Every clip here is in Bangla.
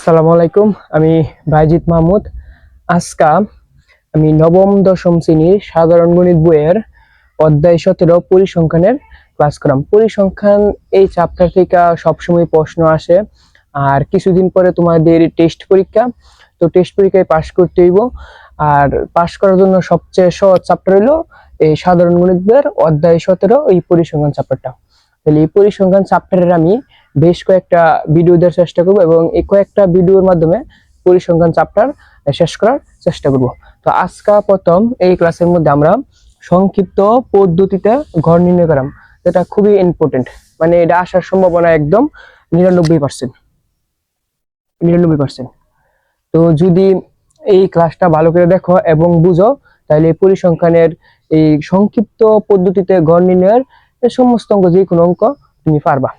আসসালামু আলাইকুম, আমি বাইজিৎ মাহমুদ। আজকা আমি নবম, দশম শ্রেণির সাধারণ গণিত বইয়ের অধ্যায় সতেরো পরিসংখ্যানের ক্লাস করাম পরিসংখ্যান এই চ্যাপ্টার থেকে সবসময় প্রশ্ন আসে, আর কিছুদিন পরে তোমাদের টেস্ট পরীক্ষা। তো টেস্ট পরীক্ষায় পাশ করতে হইব, আর পাশ করার জন্য সবচেয়ে সহজ চ্যাপ্টার হলো এই সাধারণ গণিত বইয়ের অধ্যায় সতেরো, এই পরিসংখ্যান চ্যাপ্টারটা তাহলে এই পরিসংখ্যান চ্যাপ্টারের আমি বেশ কয়েকটা ভিডিও দেওয়ার চেষ্টা করব এবং এই কয়েকটা ভিডিওর মাধ্যমে পরিসংখ্যান চ্যাপ্টার শেষ করার চেষ্টা করব। তো আজকা প্রথম এই ক্লাসের মধ্যে আমরা সংক্ষিপ্ত পদ্ধতিতে ঘর নির্ণয় করাম। যেটা খুবই ইম্পর্টেন্ট মানে এটা আসার সম্ভাবনা একদম নিরানব্বই পার্সেন্ট নিরানব্বই পার্সেন্ট তো যদি এই ক্লাসটা ভালো করে দেখো এবং বুঝো, তাহলে পরিসংখ্যানের এই সংক্ষিপ্ত পদ্ধতিতে গড় নির্ণয়ের সমস্ত অঙ্ক যে কোনো অঙ্ক তুমি পারবা।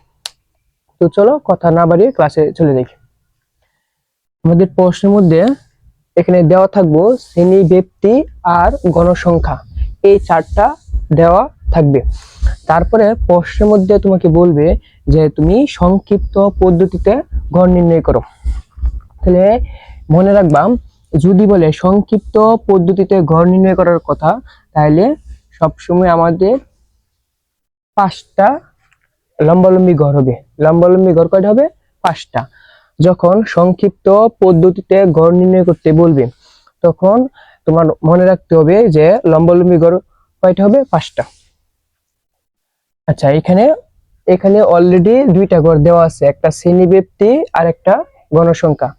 তো চলো কথা না বাড়িয়ে ক্লাসে চলে যাই। আমাদের প্রশ্নের মধ্যে এখানে দেওয়া থাকব শ্রেণি ব্যক্তি আর গণসংখ্যা। এই চারটা দেওয়া থাকবে। তারপরে প্রশ্নের মধ্যে তোমাকে বলবে যে তুমি সংক্ষিপ্ত পদ্ধতিতে গড় নির্ণয় করো। তাহলে মনে রাখবা, যদি বলে সংক্ষিপ্ত পদ্ধতিতে ঘর নির্ণয় করার কথা, তাহলে সবসময় আমাদের পাঁচটা লম্বালম্বি ঘর হবে। লম্বালম্বি ঘর কয়টা হবে? পাঁচটা। যখন সংক্ষিপ্ত পদ্ধতিতে গড় নির্ণয় করতে বলবে, তখন তোমার মনে রাখতে হবে যে লম্বালম্বি ঘর কয়টা হবে? পাঁচটা। আচ্ছা এখানে এখানে অলরেডি দুইটা ঘর দেওয়া আছে। একটা শ্রেণি ব্যক্তি আর একটা গণসংখ্যা।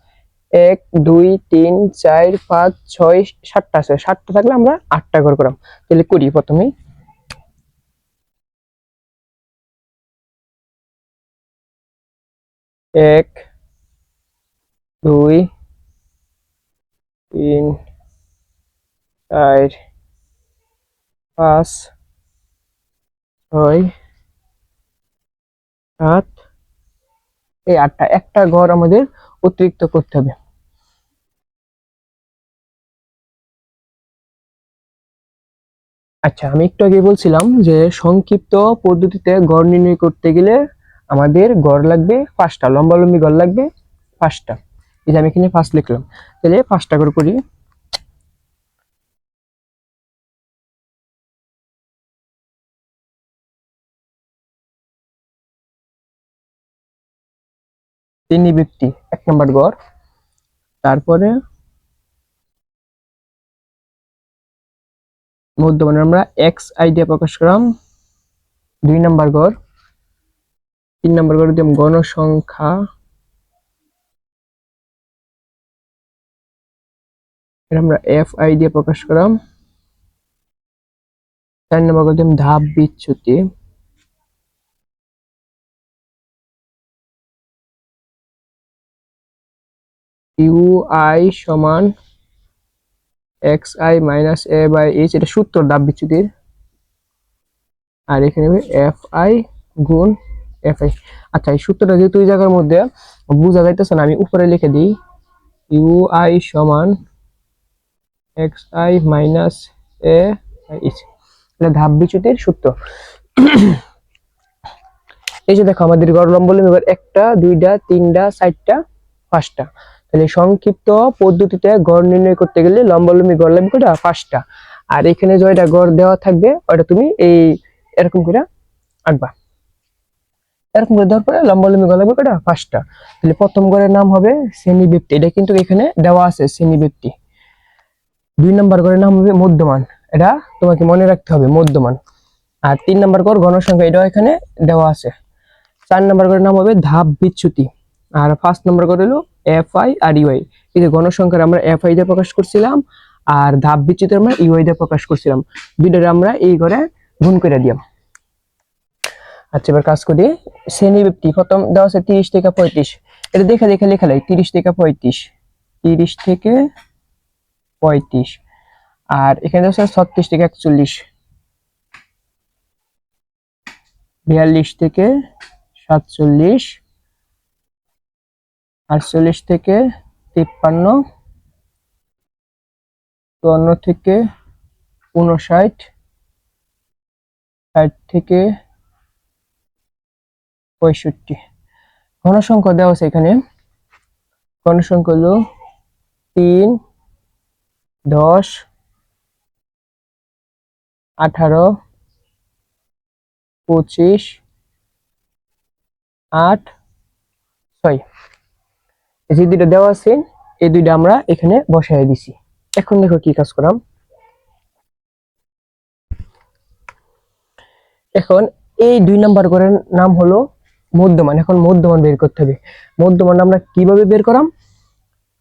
এক, দুই, তিন, চার, পাঁচ, ছয়, সাতটা আছে। সাতটা থাকলে আমরা আটটা ঘর করাম। তাহলে করি প্রথমেই। এক, দুই, তিন, চার, পাঁচ, ছয়, সাত। এই আটটা, একটা ঘর আমাদের অতিরিক্ত করতে হবে। আচ্ছা আমি একটু আগে বলছিলাম যে সংক্ষিপ্ত পদ্ধতিতে গড় নির্ণয় করতে গেলে আমাদের গড় লাগবে পাঁচটা, লম্বালম্বি গড় লাগবে পাঁচটা। এই যে আমি এখানে ফার্স্ট লিখলাম। তাহলে পাঁচটা করে করি। তিন ব্যক্তি এক নম্বর গড়। তারপরে মধ্যমানে আমরা এক্স আই দিয়ে প্রকাশ করলাম। দুই নম্বর গড়। তিন নম্বর গড় দিলাম গণসংখ্যা। আমরা এফ আই দিয়ে প্রকাশ করলাম। চার নম্বর গড় দিলাম ধাপ বিচ্যুতি। ইউ আই সমান X I minus A by H এটা সূত্র, ধাপ বিচ্যুতির। আর এখানে এফ আই গুণ এফ আই আচ্ছা এই সূত্রটা যেহেতু এই জায়গার মধ্যে, বোঝা যাইতেছে না, আমি উপরে লিখে দিই। ইউ আই সমান এক্স আই মাইনাস এ এটা ধাপ বিচ্যুতির সূত্র। এই যে দেখো, আমাদের গড় লম্ব এবার একটা, দুইটা, তিনটা, চারটা, পাঁচটা। তাহলে সংক্ষিপ্ত পদ্ধতিতে গড় নির্ণয় করতে গেলে লম্বালম্বি গড় লাগবে কটা পাঁচটা। আর এখানে জয়টা গড় দেওয়া থাকবে, ওটা তুমি এই এরকম করে আঁকবা এরকম করে দেওয়ার পরে লম্বালম্বি গড় লাগবে কটা পাঁচটা। তাহলে প্রথম গড়ের নাম হবে শ্রেণি ব্যক্তি এটা কিন্তু এখানে দেওয়া আছে শ্রেণি ব্যক্তি দুই নম্বর ঘরের নাম হবে মধ্যমান। এটা তোমাকে মনে রাখতে হবে, মধ্যমান। আর তিন নম্বর গড় গণসংখ্যা, এটাও এখানে দেওয়া আছে। চার নম্বর ঘরের নাম হবে ধাপ বিচ্যুতি। আর ফার্স্ট নম্বর গড় হলো এফ আই আর ইউআই। এই যে গণসংখ্যার আমরা এফ আই দিয়ে প্রকাশ করছিলাম, আর ধাপ বিচ্যুতি আমরা ইউআই দিয়ে প্রকাশ করছিলাম। দুইটারে আমরা এই ঘরে গুণ করে দিলাম। আচ্ছা এবার কাজ করি। শ্রেণি ব্যক্তি প্রথম দেওয়া আছে তিরিশ থেকে পঁয়ত্রিশ। এটা দেখে দেখে, লেখা লাই। তিরিশ থেকে পঁয়ত্রিশ। তিরিশ থেকে পঁয়ত্রিশ। আর এখানে দেওয়া আছে ছত্রিশ থেকে একচল্লিশ। বিয়াল্লিশ থেকে সাতচল্লিশ। আটচল্লিশ থেকে তিপ্পান্ন। চুয়ান্ন থেকে উনষাট ষাট থেকে পঁয়ষট্টি। ঘনসংখ্যা দেওয়া আছে এখানে। গণসংখ্যা হলো তিন, দশ, আঠারো, পঁচিশ, আট, ছয়। যে দুইটা দেওয়া আছে, এই দুইটা আমরা এখানে বসাই দিছি। এখন দেখো কি কাজ করাম। এখন এই দুই নাম্বার ঘরের নাম হলো মধ্যমান, এখন মধ্যমান বের করতে হবে। মধ্যমান আমরা কীভাবে বের করাম?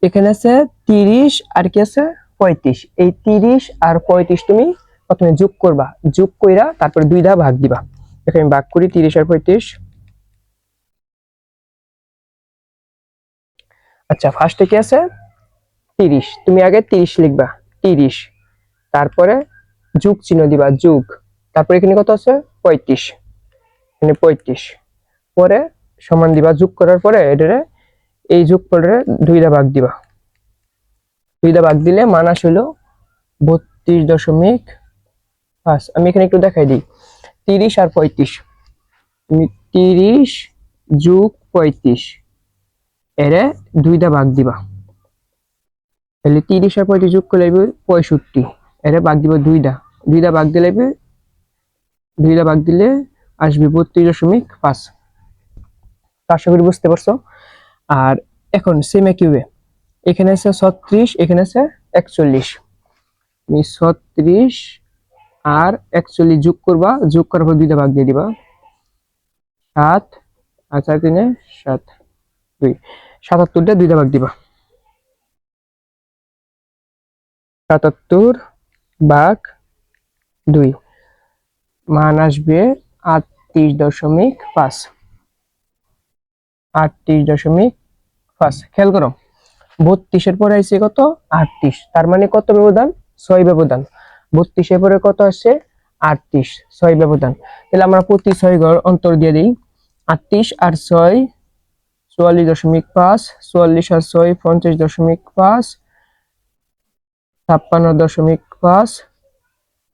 এখানে আছে তিরিশ, আর কি আছে? পঁয়ত্রিশ। এই তিরিশ আর পঁয়ত্রিশ তুমি প্রথমে যোগ করবা। যোগ কইরা তারপরে দুই দা ভাগ দিবা। এখানে ভাগ করি তিরিশ আর পঁয়ত্রিশ। আচ্ছা ফার্স্টে কি আছে? তিরিশ। তুমি আগে তিরিশ লিখবা। তিরিশ। তারপরে যুগ চিহ্ন দিবা, যুগ। তারপরে এখানে কত আছে? পঁয়ত্রিশ। এখানে পঁয়ত্রিশ। পরে সমান দিবা, যোগ করার পরে এটারে এই যোগ করে দুইটা ভাগ দিবা। দুইটা ভাগ দিলে মানাস হলো বত্রিশ দশমিক পাঁচ। আমি এখানে একটু দেখাই দিই। তিরিশ আর পঁয়ত্রিশ। তুমি তিরিশ যোগ পঁয়ত্রিশ, এরে দুইটা ভাগ দিবা। তাহলে তিরিশ আর পঁয়ত্রিশ যোগ করলে পঁয়ষট্টি। এরে ভাগ দিবা দুইটা। দুইটা ভাগ দিলে দুইটা ভাগ দিলে আসবে বত্রিশ দশমিক পাঁচ। আশা করি বুঝতে পারছ। আর এখন সেম কিউবে। এখানে আছে ছত্রিশ, এখানে আছে একচল্লিশ। তুমি ছত্রিশ আর একচল্লিশ যোগ করবা, যোগ করার পর দুইটা ভাগ দিয়ে দিবা। সাত আর তিনে সাত, দুই। সাতাত্তরটা দুইটা ভাগ দিবা। সাতাত্তর ভাগ দুই। মান আসবে আটত্রিশ দশমিক পাঁচ। আটত্রিশ দশমিক পাঁচ। খেয়াল করো, বত্রিশের পরে আইসে কত? আটত্রিশ। তার মানে কত ব্যবধান? ছয় ব্যবধান। বত্রিশের পরে কত আসছে? আটত্রিশ। ছয় ব্যবধান। তাহলে আমরা প্রতি ছয় ঘর অন্তর দিয়ে দিই। আটত্রিশ আর ছয়, চুয়াল্লিশ দশমিক পাঁচ, চুয়াল্লিশ আর ছয়, পঞ্চাশ দশমিক পাঁচ, ছাপ্পান্ন দশমিক পাঁচ,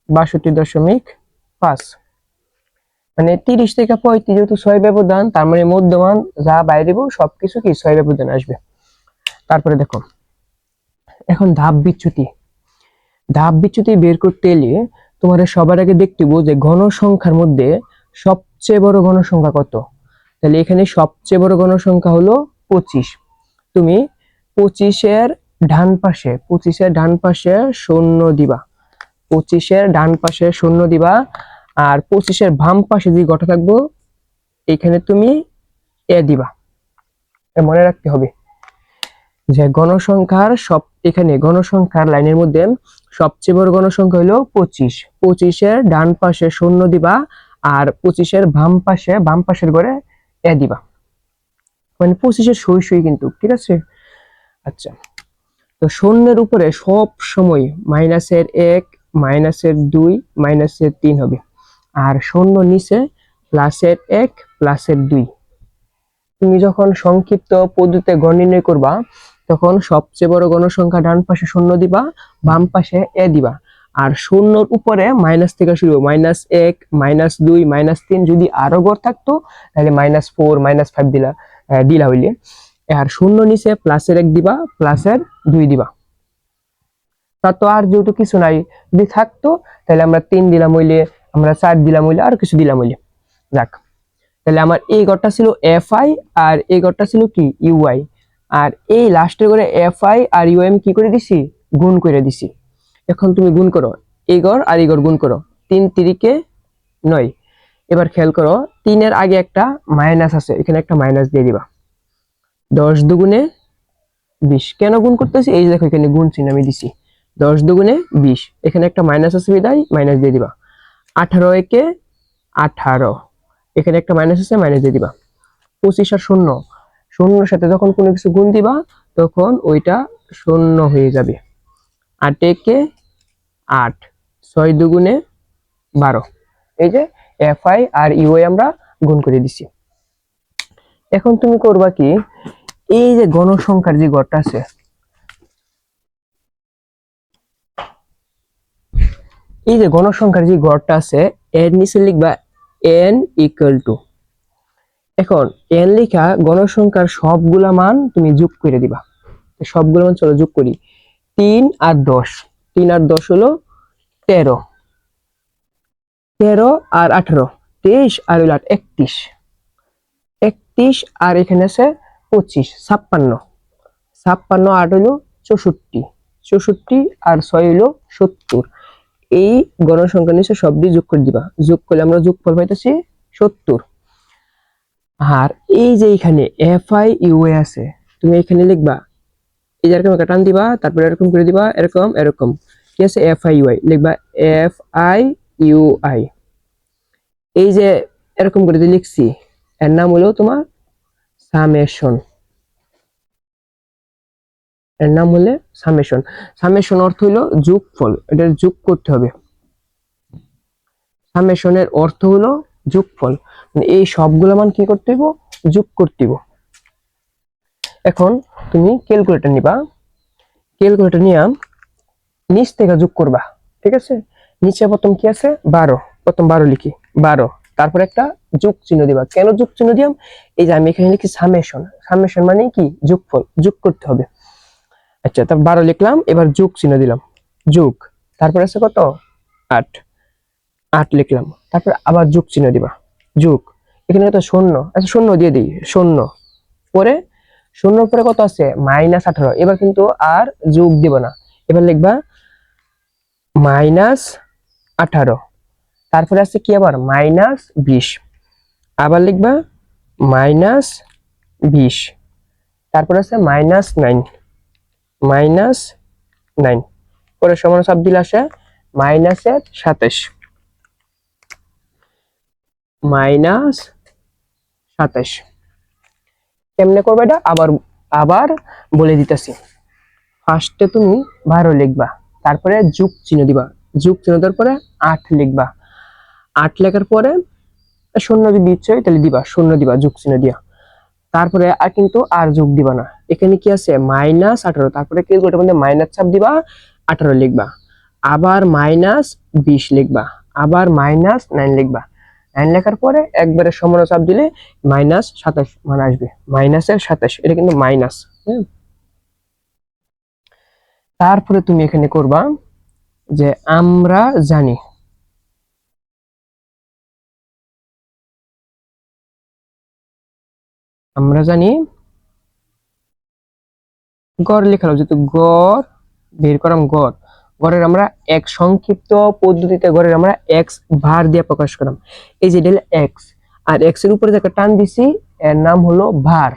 বাষট্টি দশমিক পাঁচ। মানে তিরিশ থেকে পঁয়ত্রিশ যেহেতু ছয় ব্যবধান, তার মানে মধ্যমান যা বাইরে সবকিছু কি ছয় ব্যবধান আসবে। তারপরে দেখো, এখন ধাপ বিচ্যুতি। ধাপ বিচ্যুতি বের করতে এলে তোমার সবার আগে দেখতে যে ঘনসংখ্যার মধ্যে সবচেয়ে বড় ঘনসংখ্যা কত। তাহলে এখানে সবচেয়ে বড় ঘনসংখ্যা হলো পঁচিশ। তুমি পঁচিশের ডান পাশে, পঁচিশের ডান পাশে শূন্য দিবা। পঁচিশের ডান পাশে শূন্য দিবা আর পঁচিশের বাম পাশে যে গঠা থাকব এখানে তুমি এ দিবা। মনে রাখতে হবে যে গণসংখ্যার সব, এখানে গণসংখ্যার লাইনের মধ্যে সবচেয়ে বড় গণসংখ্যা হলো পঁচিশ। পঁচিশের ডান পাশে শূন্য দিবা আর পঁচিশের বাম পাশে, বাম পাশের ঘরে এ দিবা। মানে পঁচিশের সই সই কিন্তু, ঠিক আছে? আচ্ছা তো শূন্যের উপরে সব সময় মাইনাসের এক, মাইনাসের দুই, মাইনাসের তিন হবে। আর শূন্য নিচে প্লাসের এক প্লাসের দুই। তুমি যখন সংক্ষিপ্ত পদ্ধতিতে গণ নির্ণয় করবা, তখন সবচেয়ে বড় গণসংখ্যা ডান পাশে শূন্য দিবা, বাম পাশে এ দিবা। আর শূন্যর উপরে মাইনাস থেকে শুরু মাইনাস এক মাইনাস দুই মাইনাস তিন যদি আরও গড় থাকতো, তাহলে মাইনাস ফোর মাইনাস ফাইভ দিলা দিলা হইলে। আর শূন্য নিচে প্লাসের এক দিবা প্লাসের দুই দিবা। তা তো আর যেহেতু কিছু নাই, যদি থাকতো, তাহলে আমরা তিন দিলাম হইলে আমরা চার দিলাম হইলে, আর কিছু দিলাম হইলে। যাক, তাহলে আমার এই ঘরটা ছিল এফ আই আর এই ঘরটা ছিল কি? ইউআই আর এই লাস্টের করে এফ আই আর ইউএম কি করে দিছি? গুণ করে দিছি। এখন তুমি গুণ করো। এই ঘর আর এই ঘর গুণ করো। তিন তিরিকে নয়। এবার খেয়াল করো, তিনের আগে একটা মাইনাস আছে, এখানে একটা মাইনাস দিয়ে দিবা। দশ দুগুণে বিশ। কেন গুণ করতেছি? এই দেখো, এখানে গুণ চিহ্ন আমি দিছি। দশ দুগুণে বিশ। এখানে একটা মাইনাস আছে বিদায় মাইনাস দিয়ে দিবা। আঠারো একে আঠারো। এখানে একটা মাইনাস আছে মাইনাস দিয়ে দিবা। পঁচিশ আর শূন্য। শূন্যর সাথে যখন কোনো কিছু গুণ দিবা, তখন ওইটা শূন্য হয়ে যাবে। আট একে আট। ছয় দুগুণে বারো। এই যে এফ আই আর ইউএ আমরা গুণ করে দিছি। এখন তুমি করবা কি, এই যে গণসংখ্যার যে গড়টা আছে এই যে গণসংখ্যার যে গড়টা আছে এর নিচে লিখবা এন ইকুয়াল টু এখন এন লেখা গণসংখ্যার সবগুলা মান তুমি যোগ করে দিবা। সবগুলো মান চলো যোগ করি। তিন আর দশ। তিন আর দশ হলো তেরো। তেরো আর আঠারো। তেইশ আর হলো একত্রিশ। একত্রিশ আর এখানে আছে পঁচিশ, ছাপ্পান্ন। ছাপ্পান্ন আট হলো চৌষট্টি। চৌষট্টি আর ছয় হলো সত্তর। এই গণসংখ্যা নিচে সবটি যোগ করে দিবা। যোগ করলে আমরা যোগফল পাইতেছি সত্তর। আর এই যে এখানে এফ আই ইউ এ আছে, তুমি এখানে লিখবা, এই যে একটা টান দিবা, তারপরে এরকম করে দিবা, এরকম এরকম। কি আছে? এফ আই ইউ আই লিখবা এফ আই ইউ আই এই যে এরকম করে লিখছি, এর নাম হলো তোমার সামেশন এর নাম হলে সামেশন সামেশন অর্থ হলো যোগফল, এটা যোগ করতে হবে। সামেশনের অর্থ হলো যোগফল। মানে এই সবগুলো মান কি করতে হইব? যোগ করতে হইব। এখন তুমি ক্যালকুলেটর নিবা। ক্যালকুলেটর নিয়ে নিচ থেকে যোগ করবা, ঠিক আছে? নিচে প্রথম কি আছে? বারো। প্রথম বারো লিখি। বারো। তারপর একটা যোগ চিহ্ন দিবা। কেন যোগ চিহ্ন দিলাম এই যে আমি এখানে লিখি সামেশন সামেশন মানে কি? যোগফল। যোগ করতে হবে। আচ্ছা তারপর বারো লিখলাম, এবার যোগ চিহ্ন দিলাম। যোগ। তারপর আছে কত? আট। আট লিখলাম। তারপর আবার যোগ চিহ্ন দিবা। যোগ। এখানে কত? শূন্য। আচ্ছা শূন্য দিয়ে দিই। শূন্য। পরে? শূন্য পরে কত আছে? মাইনাস আঠারো। এবার কিন্তু আর যোগ দিব না। এবার লিখবা মাইনাস আঠারো। তারপরে আছে কি আবার? মাইনাস বিশ। আবার লিখবা মাইনাস বিশ। তারপরে আছে মাইনাস নাইন। Minus nine. পরে সমান সব দিলে আসে মাইনাসের সাতাশ মাইনাস সাতাশ কেমনে করবে এটা? আবার আবার বলে দিতেছি। ফার্স্টে তুমি বারো লিখবা, তারপরে যুগ চিহ্ন দিবা। যুগ চিহ্ন দেওয়ার পরে আট লিখবা। আট লেখার পরে শূন্য যদি ইচ্ছে তাহলে দিবা, শূন্য দিবা, যুগ চিহ্ন দিয়া। তারপরে আর কিন্তু আর যোগ দিবা না। এখানে কি আছে? মাইনাস আঠারো। তারপরে কি ওটার মধ্যে মাইনাস চাপ দিবা, আঠারো লিখবা। আবার মাইনাস বিশ লিখবা। আবার মাইনাস নাইন লিখবা। নাইন লেখার পরে একবারে সমান চাপ দিলে মাইনাস সাতাশ মান আসবে। মাইনাসের সাতাশ। এটা কিন্তু মাইনাস। তারপরে তুমি এখানে করবা যে আমরা জানি আমরা জানি গড় লেখালো যেহেতু গড়, বের করাম গড়, গড়ের আমরা এক সংক্ষিপ্ত পদ্ধতিতে গড়ের আমরা এক্স ভার দিয়ে প্রকাশ করাম এই যে এটা এক্স আর এক্সের উপরে যে একটা টান দিছি, এর নাম হলো ভার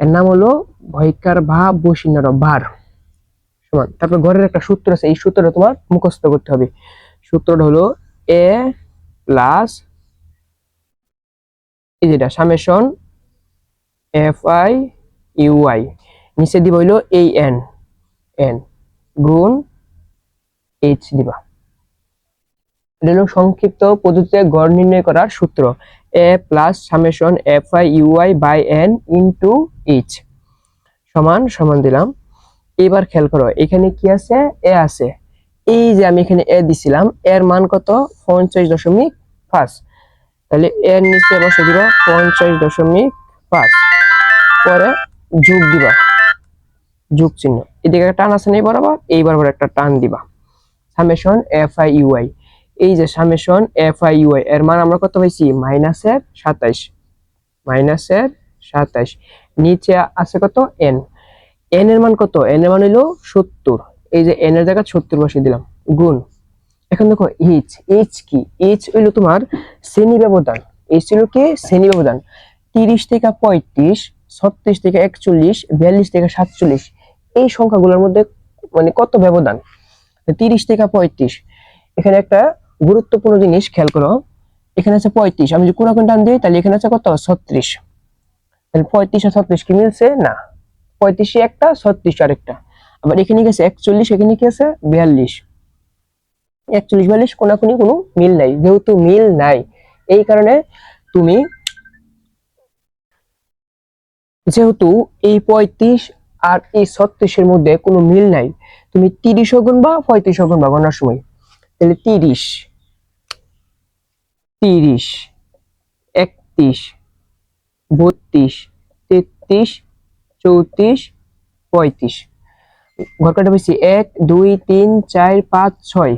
এর নাম হলো ভয়কার ভা বসিনার ভার সমান। তারপর ঘরের একটা সূত্র আছে, এই সূত্রটা তোমার মুখস্থ করতে হবে। সূত্রটা হলো এ প্লাস এই যেটা summation F I U I নিচে দিব হইল এই এন এন গুণ এইচ দিবা। এটা হলো সংক্ষিপ্ত পদ্ধতিতে গড় নির্ণয় করার সূত্র A plus summation F I U I by N into H সমান সমান দিলাম। এবার খেয়াল করো, এখানে কি আছে? এ আছে। এই যে আমি এখানে এ দিছিলাম, এর মান কত? পঞ্চাশ দশমিক পাঁচ। তাহলে এর নিচে বসে দিবা পঞ্চাশ দশমিক পাঁচ। পরে যোগ দিবা। যোগ চিহ্ন। এদিকে একটা টান আছে নেই বরাবর এই বরাবর একটা টান দিবা। সামেশন এফ আই ইউআই এই যে সামেশন এফ আই ইউআই এর মান আমরা কত পাইছি? মাইনাসের সাতাইশ। মাইনাসের সাতাইশ। নিচে আছে কত? এন। এন এর মান কত? এন এর মান হইল সত্তর। এই যে এন এর জায়গায় সত্তর বসিয়ে দিলাম। গুণ। এখন দেখো, এইচ। এইচ কি? এইচ হইল তোমার শ্রেণি ব্যবধান। এইচ ছিল কি? শ্রেণি ব্যবধান। তিরিশ থেকে পঁয়ত্রিশ, ছত্রিশ থেকে একচল্লিশ, বিয়াল্লিশ থেকে সাতচল্লিশ। এই সংখ্যাগুলোর মধ্যে মানে কত ব্যবধান? তিরিশ থেকে পঁয়ত্রিশ। এখানে একটা গুরুত্বপূর্ণ জিনিস খেয়াল করো। এখানে আছে পঁয়ত্রিশ। আমি যদি কোনো টান দিই, তাহলে এখানে আছে কত? ছত্রিশ। তাহলে পঁয়ত্রিশ আর ছত্রিশ কি মিলছে? না। পঁয়ত্রিশে একটা, ছত্রিশ আরেকটা। আবার এখানে গেছে একচল্লিশ, এখানে কি আছে? বিয়াল্লিশ। একচল্লিশ, বিয়াল্লিশ, কোনাকুনি কোনো মিল নাই। যেহেতু মিল নাই, এই কারণে তুমি যেহেতু এই পঁয়ত্রিশ আর এই ছত্রিশের মধ্যে কোনো মিল নাই। তুমি তিরিশও গুনবা, পঁয়ত্রিশও গুনবা গণার সময়। তাহলে তিরিশ তিরিশ, একত্রিশ, বত্রিশ, তেত্রিশ, চৌত্রিশ, পঁয়ত্রিশ। ঘর কাটা পেয়েছি এক, দুই, তিন, চার, পাঁচ, ছয়।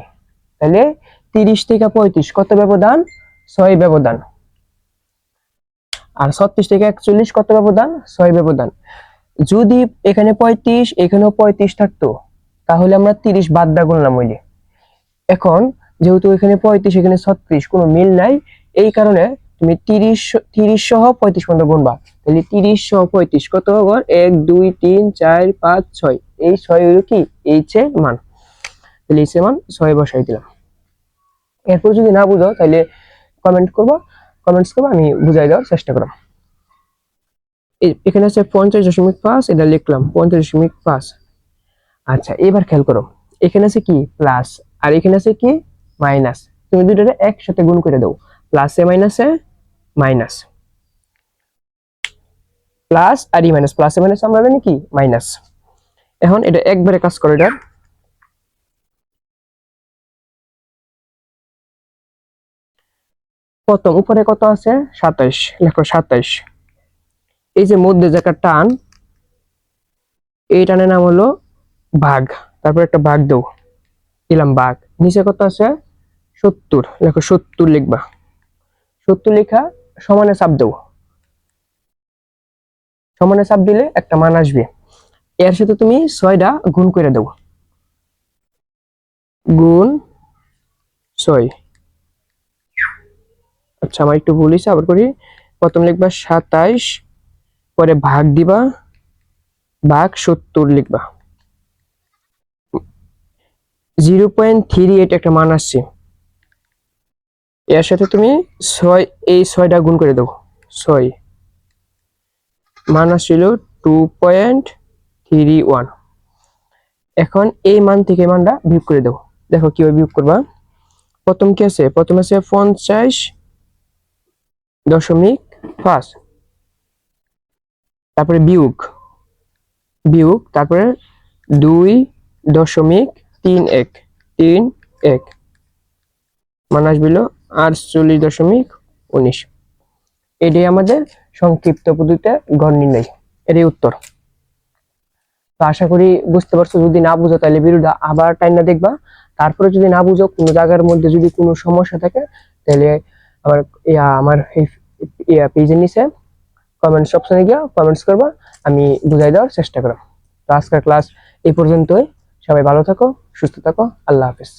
তাহলে তিরিশ থেকে পঁয়ত্রিশ কত ব্যবধান? ছয় ব্যবধান। আর ছত্রিশ থেকে একচল্লিশ কত ব্যবধান? ছয় ব্যবধান। যদি এখানে পঁয়ত্রিশ, এখানেও পঁয়ত্রিশ থাকতো, তাহলে আমরা তিরিশ বাদ দা গুনলাম ওই যে। এখন যেহেতু এখানে পঁয়ত্রিশ, এখানে ছত্রিশ, কোনো মিল নাই, এই কারণে তুমি তিরিশ তিরিশ সহ পঁয়ত্রিশ পর্যন্ত গুনবা। তাহলে তিরিশ সহ পঁয়ত্রিশ কত ঘর এক, দুই, তিন, চার, পাঁচ, ছয়। এই ছয় হলো কি? এইচ এর মান। তাহলে এইচ এর মান ছয় বসাই দিলাম। এরপর যদি না বুঝো তাহলে কমেন্ট করব কমেন্টস করব, আমি বুঝাই দেওয়ার চেষ্টা করব। এ- এখানে আছে পঞ্চাশ দশমিক পাঁচ, এটা লিখলাম, পঞ্চাশ দশমিক পাঁচ। আচ্ছা এবার খেয়াল করো, এখানে আছে কি? প্লাস, আর এখানে আছে কি? মাইনাস। তুমি দুটোরে একসাথে গুণ করে দাও, প্লাসে মাইনাসে মাইনাস। প্লাস আর ই মাইনাস, প্লাসে মাইনাস আমরা জানি কি? মাইনাস। এখন এটা একবারে কাজ করে এটা। প্রথম, উপরে কত আছে? সাতাইশ, লেখো সাতাইশ। এই যে মধ্যে যে একটা টান, এই টানের নাম হলো ভাগ তারপর একটা ভাগ দেও দিলাম ভাগ নিচে কত আছে? সত্তর। লেখো সত্তর লিখবা। সত্তর লেখা সমানে চাপ দেও সমানে চাপ দিলে একটা মান আসবে। এর সাথে তুমি ছয়টা গুণ করে দেও গুণ ছয়। আচ্ছা আমার একটু ভুল আবার করি। প্রথম লিখবা সাতাইশ পরে ভাগ দিবা, ভাগ সত্তর লিখবা। জিরো পয়েন্ট থ্রি এইট একটা মান আসছে। এর সাথে তুমি ছয়, এই ছয়টা গুণ করে দেবো, ছয়। মান আসছিল টু পয়েন্ট থ্রি ওয়ান। এখন এই মান থেকে মানটা বিয়োগ করে দেবো। দেখো কীভাবে বিয়োগ করবা। প্রথম কি আছে? প্রথম আছে পঞ্চাশ দশমিক পাঁচ। তারপরে বিয়োগ। বিয়োগ, তারপরে দুই দশমিক তিন এক তিন এক। মান আসবিল আটচল্লিশ দশমিক উনিশ। এটাই আমাদের সংক্ষিপ্ত পদ্ধতিতে গড় নির্ণয়। এটাই উত্তর। তো আশা করি বুঝতে পারছ, যদি না বুঝো তাহলে ভিডিওটা আবার টাইম না দেখবা। তারপরে যদি না বুঝো, কোনো জায়গার মধ্যে যদি কোনো সমস্যা থাকে, তাহলে আমার ইয়া, আমার পেজের নিচে কমেন্টস অপশনে গিয়ে কমেন্টস করবা, আমি বুঝাই দেওয়ার চেষ্টা করব। তো আজকের ক্লাস এই পর্যন্তই। সবাই ভালো থাকো, সুস্থ থাকো, আল্লাহ হাফিজ।